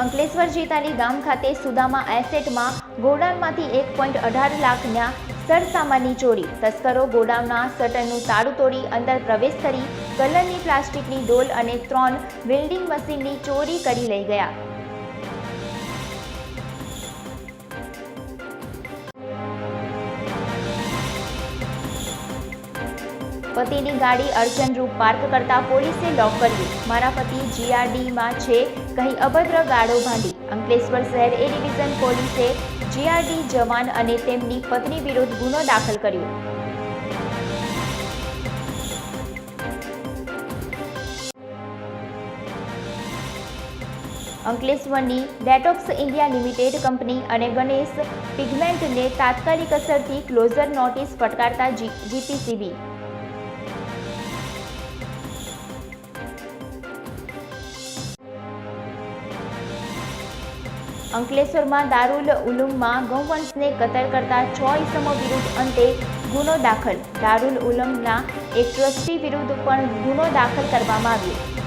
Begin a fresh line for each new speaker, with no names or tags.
અંકલેશ્વર જેતાલી ગામ ખાતે સુદામા એસેટમાં ગોડાઉનમાંથી એક પોઈન્ટ અઢાર લાખના સરસામાનની ચોરી. તસ્કરો ગોડાઉનના શટરનું તાળું તોડી અંદર પ્રવેશ કરી કલરની પ્લાસ્ટિકની ડોલ અને ત્રણ વેલ્ડિંગ મશીનની ચોરી કરી લઈ ગયા. પતિની ગાડી અડચણરૂપ પાર્ક કરતા પોલીસે લોક કર્યું. મારા પતિ જીઆરડીમાં છે, કહી અભદ્ર ગાળો ભાંડી અંકલેશ્વર શહેર એ ડિવિઝન પોલીસે જીઆરડી જવાન અને તેમની પત્ની વિરુદ્ધ ગુનો દાખલ કર્યો. અંકલેશ્વરની ડેટોક્સ ઇન્ડિયા લિમિટેડ કંપની અને ગણેશ પિગમેન્ટને તાત્કાલિક અસરથી ક્લોઝર નોટિસ ફટકારતા જીપીસીબી. અંકલેશ્વરમાં દારૂલ ઉલુમમાં ગૌવંશને કતલ કરતા છ ઇસમો વિરુદ્ધ અંતે ગુનો દાખલ. દારૂલ ઉલમના એક ટ્રસ્ટી વિરુદ્ધ પણ ગુનો દાખલ કરવામાં આવ્યો.